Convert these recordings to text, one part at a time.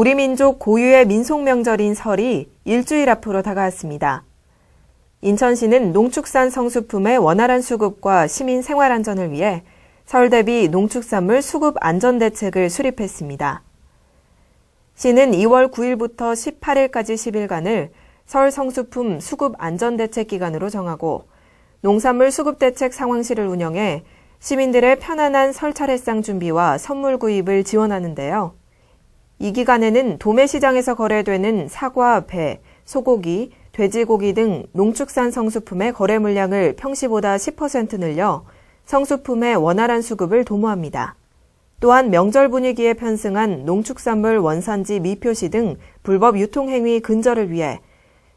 우리 민족 고유의 민속 명절인 설이 일주일 앞으로 다가왔습니다. 인천시는 농축산 성수품의 원활한 수급과 시민 생활 안전을 위해 설 대비 농축산물 수급 안전 대책을 수립했습니다. 시는 2월 9일부터 18일까지 10일간을 설 성수품 수급 안전 대책 기간으로 정하고 농산물 수급 대책 상황실을 운영해 시민들의 편안한 설 차례상 준비와 선물 구입을 지원하는데요. 이 기간에는 도매 시장에서 거래되는 사과, 배, 소고기, 돼지고기 등 농축산 성수품의 거래 물량을 평시보다 10% 늘려 성수품의 원활한 수급을 도모합니다. 또한 명절 분위기에 편승한 농축산물 원산지 미표시 등 불법 유통행위 근절을 위해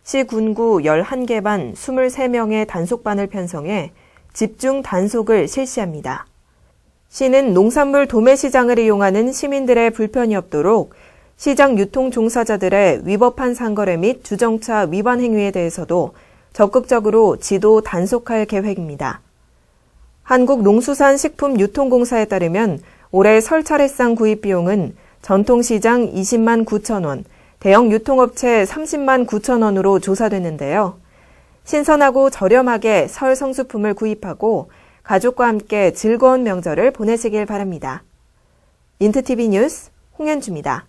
시 군구 11개 반 23명의 단속반을 편성해 집중 단속을 실시합니다. 시는 농산물 도매 시장을 이용하는 시민들의 불편이 없도록 시장 유통 종사자들의 위법한 상거래 및 주정차 위반 행위에 대해서도 적극적으로 지도 단속할 계획입니다. 한국농수산식품유통공사에 따르면 올해 설 차례상 구입 비용은 전통시장 20만 9천 원, 대형 유통업체 30만 9천 원으로 조사됐는데요. 신선하고 저렴하게 설 성수품을 구입하고 가족과 함께 즐거운 명절을 보내시길 바랍니다. 인트TV 뉴스 홍현주입니다.